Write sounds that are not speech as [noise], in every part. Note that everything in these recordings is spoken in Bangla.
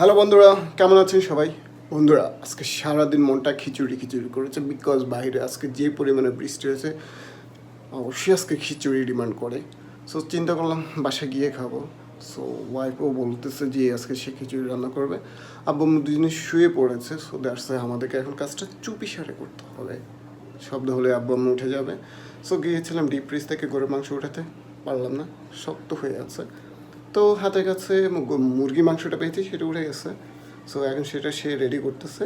হ্যালো বন্ধুরা। কেমন আছেন সবাই? বন্ধুরা, আজকে সারাদিন মনটা খিচুড়ি খিচুড়ি করেছে বিকজ বাইরে আজকে যে পরিমাণে বৃষ্টি হয়েছে, অবশ্যই আজকে খিচুড়ি ডিমান্ড করে। সো চিন্তা করলাম বাসায় গিয়ে খাব। সো ওয়াইফও বলতেছে যে আজকে সে খিচুড়ি রান্না করবে। আব্বু দুজনে শুয়ে পড়েছে সো দ্যাটস আমাদেরকে এখন কাজটা চুপি সারে করতে হবে। শব্দ হলে আব্বু আম্মু উঠে যাবে। সো গিয়েছিলাম ডিপ ফ্রিজ থেকে গরুর মাংস উঠাতে, পারলাম না, শক্ত হয়ে আছে। তো হাতের কাছে মুরগি মাংসটা পেয়েছি সেটা উঠে গেছে। সো এখন সেটা সে রেডি করতেছে।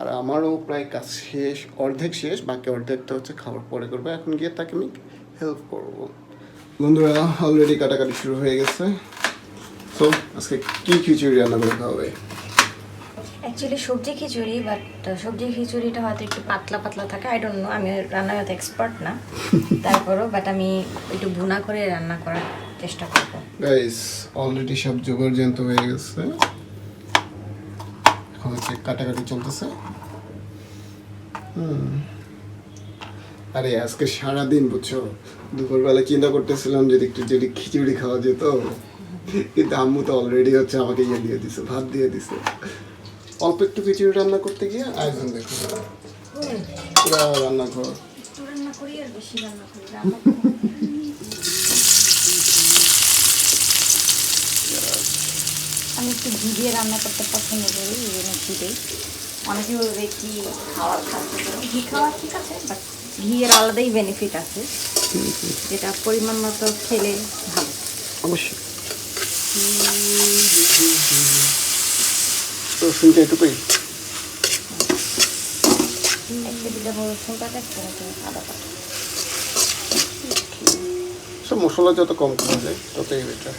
আর আমারও প্রায় কাজ শেষ অর্ধেক শেষ বাকি অর্ধেকটা হচ্ছে খাবার পরে করব। এখন গিয়ে তাকে আমি হেল্প করব। বন্ধুরা অলরেডি কাটাকাটি শুরু হয়ে গেছে। সো আজকে কী খিচুড়ি রান্না করতে হবে? অ্যাকচুয়ালি সবজি খিচুড়ি বাট সবজি খিচুড়িটা হয়তো একটু পাতলা পাতলা থাকে। আই ডোন্ট নো আমি রান্নায় হয়তো এক্সপার্ট না। [laughs] তারপরও বাট আমি একটু ভুনা করে রান্না করার চেষ্টা করব। গাইস অলরেডি সব জোগাড় যন্ত্র হয়ে গেছে। এখন হচ্ছে কাটাকাটি চলতেছে। হুম। আরে আজকে সারাদিন বুঝছ? দুপুরবেলা চিন্তা করতেছিলাম যদি একটু যদি খিচুড়ি খাওয়া যেত কিন্তু আম্মু তো অলরেডি হচ্ছে আমাকে ইয়ে দিয়ে দিছে ভাত দিয়ে দিছে। অল্প একটু খিচুড়ি রান্না করতে গিয়ে আয়োজন দেখো। পুরা রান্না কর রান্না করি আর বেশি রান্না করি। [laughs] আমি একটু ঘি দিয়ে রান্না করতে পছন্দ করি এই জন্য ঘি দিই। অনেকে বলবে কি খাওয়ার খাচ্ছে ঘি খাওয়া ঠিক আছে বাট ঘিয়ের আলাদাই বেনিফিট আছে যেটা পরিমাণ মতো খেলে ভালো। অবশ্যই। রসুনটা একটু দিলে আদা সব মশলা যত কম করা যায় ততই বেটার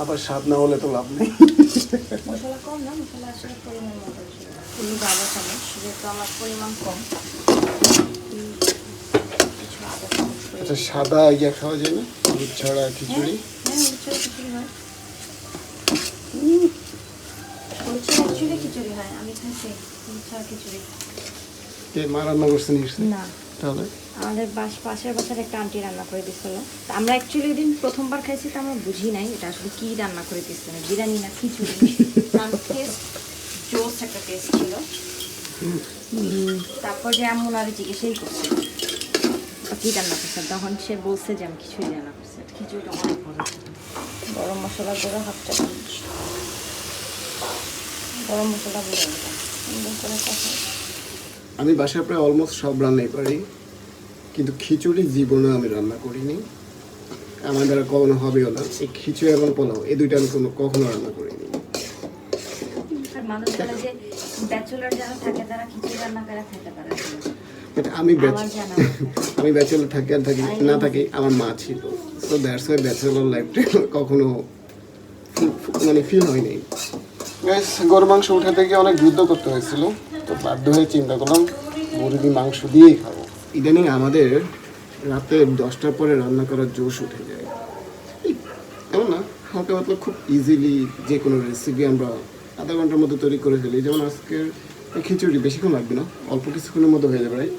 আবার স্বাদ না হলে তো লাভ নেই। মশলা কম না মশলা আসলে পরিমাণ মতো আদা চামচ যেহেতু আমার পরিমাণ কম আচ্ছা সাদা ইয়া খাওয়া যায় না? দুধ ছাড়া খিচুড়ি? হ্যাঁ খিচুড়ি হয়। খিচুড়ি খিচুড়ি হয়। আমি খিচুড়ি। কে মা রান্না করছেন না। তাহলে? আমাদের বাস পাশের বছর একটা আন্টি রান্না করে দিছিল। আমরা অ্যাকচুয়ালি ওই দিন প্রথমবার খাইছি তো আমরা বুঝি নাই এটা আসলে কি রান্না করে দিচ্ছে বিরিয়ানি না খিচুড়ি। [laughs] টেস্ট জোস একটা টেস্ট ছিল। তারপর যে এমন আর জিজ্ঞেসই করছে "আপা কি রান্না করছে? তখন সে বলছে যে আমি খিচুড়ি রান্না করছে খিচুড়িটা অনেক ভালো গরম মশলা গুঁড়ো হাফ চামচ। গরম মশলা গুঁড়ো করে কষাই। আমি বাসায় প্রায় অলমোস্ট সব রান্নাই পারি কিন্তু খিচুড়ি জীবনে আমি রান্না করিনি। আমার দ্বারা কখনো হবেও না। এই খিচুড়ি এবং পোলাও এই দুইটা আমি কোনো কখনো রান্না করিনি। আর মানুষ বলে যে ব্যাচেলর যারা থাকে তারা খিচুড়ি রান্না করে খেতে পারে না। But আমি আমার [laughs] আমি ব্যাচেলর থাকি আর থাকি না থাকি আমার মা ছিল। তো দ্যাটস ওয়াই ব্যাচেলর লাইফটা কখনো মানে ফিল হয়নি। গরু মাংস উঠাতে গিয়ে অনেক যুদ্ধ করতে হয়েছিল। তো বাধ্য হয়ে চিন্তা করলাম মুরগি মাংস দিয়েই খাব। ইদানিং আমাদের রাতে দশটার পরে রান্না করার জোশ উঠে যায়। এই, এমন না হালকা পাতলা খুব ইজিলি যে কোনো রেসিপি আমরা আধা ঘণ্টার মধ্যে তৈরি করে ফেলি। যেমন আজকের খিচুড়ি বেশিক্ষণ লাগবে না অল্প কিছুক্ষণের মধ্যে হয়ে যাবে রাইট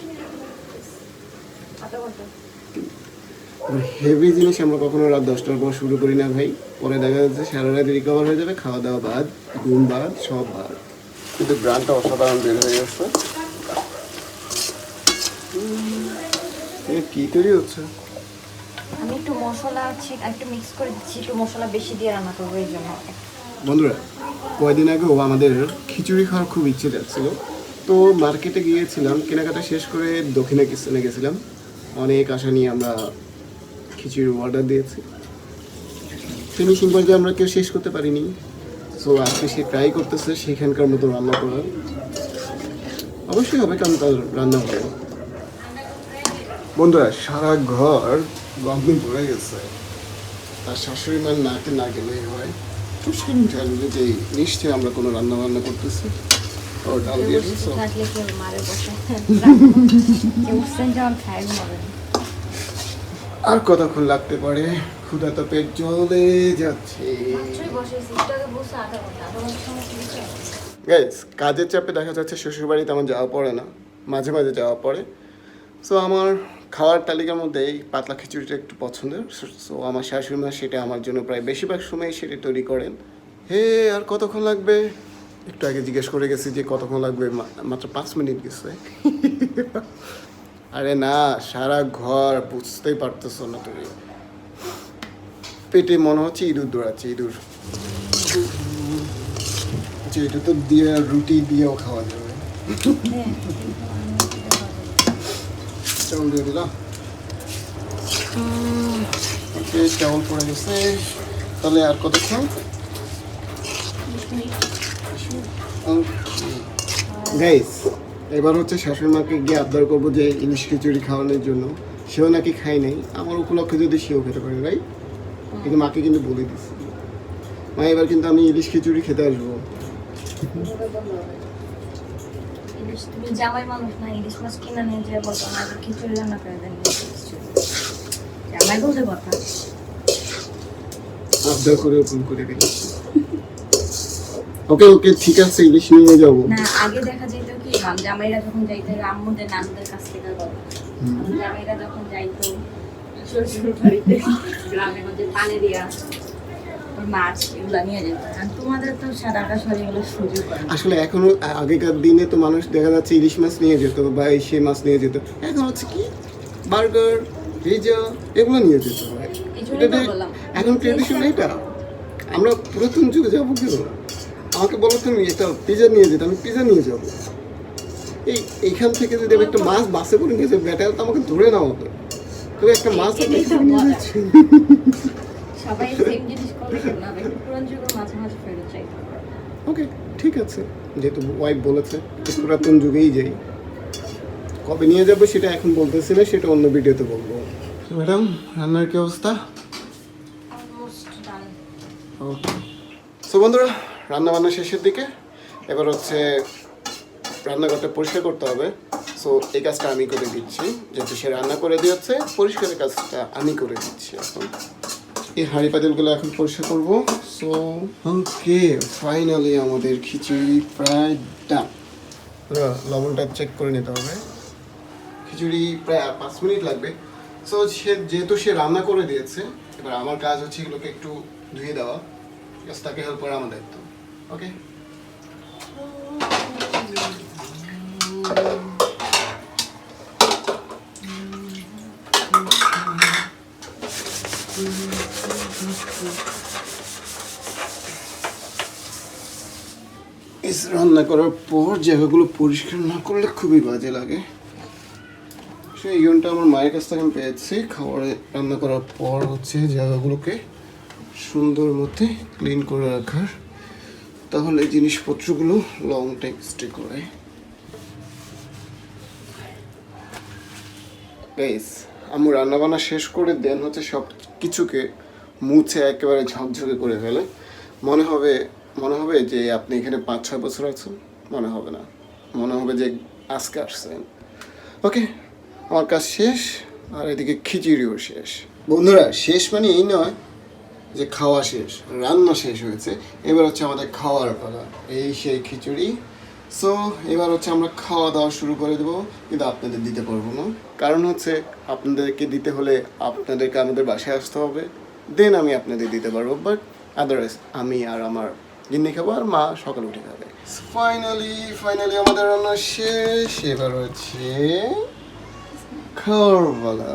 হেভি জিনিস আমরা কখনো রাত দশটার পর শুরু করি না ভাই। পরে দেখা যাচ্ছে সারা রাত রিকভার হয়ে যাবে খাওয়া দাওয়া বাদ ঘুম বাদ সব বাদ। কিন্তু গ্রানটা অসাধারণ বের হয়ে গেছে কি তৈরি হচ্ছে? আমি একটু মশলা আছে একটু মিক্স করে দিচ্ছি একটু মশলা বেশি দিয়ে রান্না করব এই জন্য। বন্ধুরা কয়দিন আগেও আমাদের খিচুড়ি খাওয়ার খুব ইচ্ছে যাচ্ছিল। তো মার্কেটে গিয়েছিলাম কেনাকাটা শেষ করে দক্ষিণা কিচেনে গেছিলাম। অনেক আশা নিয়ে আমরা খিচুড়ি অর্ডার দিয়েছি। ফিনিশিং পর্যায়ে আমরা কেউ শেষ করতে পারিনি। সো আজকে সে ট্রাই করতেছে সেখানকার মতো রান্না করার। অবশ্যই হবে কারণ তার রান্না হবে বন্ধুরা সারা ঘর গন্ধে ভরে গেছে। তার শাশুড়ি মার নাকে না গেলেই হয়। টুসকিন জানবে যে নিশ্চয়ই আমরা কোনো রান্না বান্না করতেছি। ও ডাল দিয়ে আর কতক্ষণ লাগতে পারে? ক্ষুধা তো পেট চলে যাচ্ছে? গাইস কাজের চাপে দেখা যাচ্ছে শ্বশুরবাড়িতে আমার যাওয়া পড়ে না মাঝে মাঝে যাওয়া পড়ে। সো আমার খাওয়ার তালিকার মধ্যে এই পাতলা খিচুড়িটা একটু পছন্দের। সো আমার শাশুড়ি মা সেটা আমার জন্য প্রায় বেশিরভাগ সময় সেটা তৈরি করেন। হে আর কতক্ষণ লাগবে? একটু আগে জিজ্ঞেস করে গেছি যে কতক্ষণ লাগবে মাত্র পাঁচ মিনিট গেছে। [laughs] আরে না সারা ঘর বুঝতেই পারতেছো না তুমি। পেটে মনে হচ্ছে ইঁদুর দৌড়াচ্ছে ইঁদুর। আচ্ছা, এটা তো দিয়ে রুটি দিয়েও খাওয়া যাবে। চাউল দিয়ে দিলাম। চাউল পড়ে গেছে। তাহলে আর কতক্ষণ? গাইস এবার হচ্ছে শাশুড়ি মাকে গিয়ে আবদার করব যে ইলিশ খিচুড়ি খাওয়ানোর জন্য। সেও নাকি খাই নাই। আমার উপলক্ষে যদি সেও খেতে পারে রাই কিন্তু মাকে কিন্তু বলে দিচ্ছি মা এবার কিন্তু আমি ইলিশ খিচুড়ি খেতে আসব। ইলিশ তুমি জামাই মানুষ না ইলিশ মাছ কিনে নিয়ে যে বলতো আমাকে খিচুড়ি রান্না করে দেন জামাই বলতে কথা। আবদার করে ফোন করে ওকে ওকে ঠিক আছে ইলিশ নিয়ে যাব। না আগে দেখা যেত কি জামাইরা যখন যাইতো আম্মুদের নানুদের কাছ থেকে গল্প জামাইরা যখন যাইতো শ্বশুর বাড়িতে গ্রামে মধ্যে পানি দিয়া মাছ এগুলা নিয়ে যেত। আর তোমাদের তো সাদা আকাশ এগুলো সুযোগ আসলে এখনও আগেকার দিনে তো মানুষ দেখা যাচ্ছে ইলিশ মাছ নিয়ে যেত বা এই সে মাছ নিয়ে যেত। এখন হচ্ছে কি? বার্গার পিজা এগুলো নিয়ে যেত। এখন ট্রেডিশন এটা। আমরা পুরাতন যুগে যাব কেন আমাকে বলো তুমি এটা পিজা নিয়ে যেতে আমি পিজা নিয়ে যাব। এই এইখান থেকে যদি আমি একটা মাছ বাসে করে নিয়ে যাব ব্যাটার তো আমাকে ধরে নেওয়া হবে। তুমি একটা মাছ সবাই সেম জিনিস করলে না? দেখি পুরান যুগের মাঝে মাঝে ফেরত চাইতে ওকে ঠিক আছে। যেহেতু ওয়াইফ বলেছে পুরাতন যুগেই যাই। কবে নিয়ে যাব সেটা এখন বলতেছি না সেটা অন্য ভিডিওতে বলব। ম্যাডাম রান্নার কি অবস্থা? ওকে সো বন্ধুরা রান্না বান্না শেষের দিকে। এবার হচ্ছে রান্নাঘরটা পরিষ্কার করতে হবে। সো এই কাজটা আমি করে দিচ্ছি। যেহেতু সে রান্না করে দিয়েছে, পরিষ্কারের কাজটা আমি করে দিচ্ছি এখন। এই হাঁড়ি পাতিলগুলো এখন পরিষ্কার করব। সো ওকে ফাইনালি আমাদের খিচুড়ি প্রায় ডান লবণটা চেক করে নিতে হবে। খিচুড়ি প্রায় পাঁচ মিনিট লাগবে। সো সে যেহেতু সে রান্না করে দিয়েছে, এবার আমার কাজ হচ্ছে এগুলোকে একটু ধুয়ে দেওয়া। তাকে হেল্প করা আমার দায়িত্ব। ওকে রান্না করার পর জায়গাগুলো পরিষ্কার না করলে খুবই বাজে লাগে। সেই ইয়নটা আমার মায়ের কাছ থেকে আমি পেয়েছি। খাবারে রান্না করার পর হচ্ছে জায়গাগুলোকে সুন্দর মতে ক্লিন করে রাখার। তাহলে জিনিসপত্রগুলো লং টাইম স্টে করে। গাইস আমি রান্নাবান্না শেষ করে দেন হচ্ছে সব কিছুকে মুছে একেবারে ঝকঝকে করে ফেলে। মনে হবে মনে হবে যে আপনি এখানে পাঁচ ছয় বছর আছেন, মনে হবে না। মনে হবে যে আজকে আসছেন। ওকে, আমার কাজ শেষ, আর এদিকে খিচুড়িও শেষ। বন্ধুরা, শেষ মানে এই নয় যে খাওয়া শেষ, রান্না শেষ হয়েছে। এবার হচ্ছে আমাদের খাওয়ার পালা। এই সেই খিচুড়ি। সো এবার হচ্ছে আমরা খাওয়া দাওয়া শুরু করে দেবো, কিন্তু আপনাদের দিতে পারব না। কারণ হচ্ছে, আপনাদেরকে দিতে হলে আপনাদেরকে আমাদের বাসায় আসতে হবে। দেন আমি আপনাদের দিতে পারব বাট আদারওয়াইজ আমি আর আমার গিন্নি খাব আর মা সকালে উঠে খাবে। ফাইনালি ফাইনালি আমাদের রান্না শেষ। এবার হচ্ছে খাওয়ার পালা।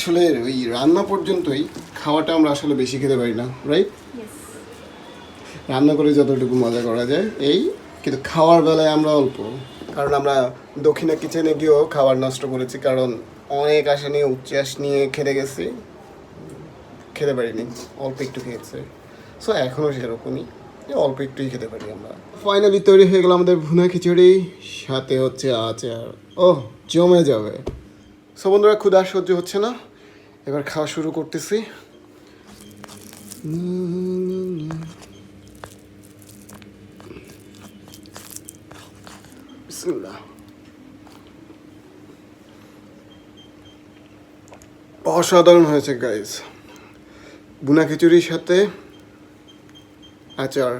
আসলে ওই রান্না পর্যন্তই খাওয়াটা আমরা আসলে বেশি খেতে পারি না রাইট রান্না করে যতটুকু মজা করা যায় এই। কিন্তু খাওয়ার বেলায় আমরা অল্প কারণ আমরা দক্ষিণা কিচেনে গিয়েও খাবার নষ্ট করেছি কারণ অনেক আশা নিয়ে উচ্চাস নিয়ে খেতে গেছি। খেতে পারিনি অল্প একটু খেয়েছে। সো এখনও সেরকমই অল্প একটুই খেতে পারি আমরা। ফাইনালি তৈরি হয়ে গেল আমাদের ভুনা খিচুড়ি সাথে হচ্ছে আচার। ও জমে যাবে। সো বন্ধুরা ক্ষুধা সহ্য হচ্ছে না। এবার খাওয়া শুরু করতেছি। অসাধারণ হয়েছে গাইজ বুনা খিচুড়ির সাথে আচার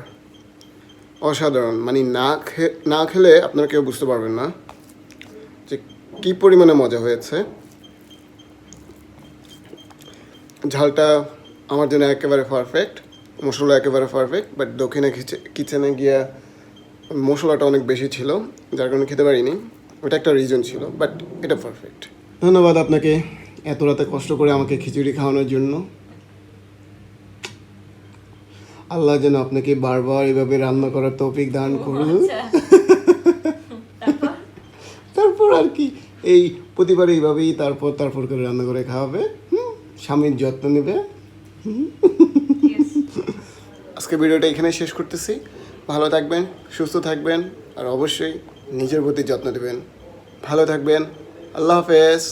অসাধারণ। মানে না খে না খেলে আপনারা কেউ বুঝতে পারবেন না যে কী পরিমাণে মজা হয়েছে। ঝালটা আমার জন্য একেবারে পারফেক্ট মশলা একেবারে পারফেক্ট বাট দক্ষিণে কিচেনে গিয়া মশলাটা অনেক বেশি ছিল যার কারণে খেতে পারিনি। ওটা একটা রিজন ছিল বাট এটা পারফেক্ট ধন্যবাদ আপনাকে এত রাতে কষ্ট করে আমাকে খিচুড়ি খাওয়ানোর জন্য। আল্লাহ যেন আপনাকে বারবার এভাবে রান্না করার তৌফিক দান করুন। [laughs] তারপর আর কি এই প্রতিবার এইভাবেই তারপর তারপর করে রান্না করে খাওয়াবে। স্বামীর যত্ন নেবে। আজকে ভিডিওটা এখানে শেষ করতেছি। ভালো থাকবেন, সুস্থ থাকবেন, আর অবশ্যই নিজের প্রতি যত্ন নেবেন। ভালো থাকবেন, আল্লাহ হাফেজ।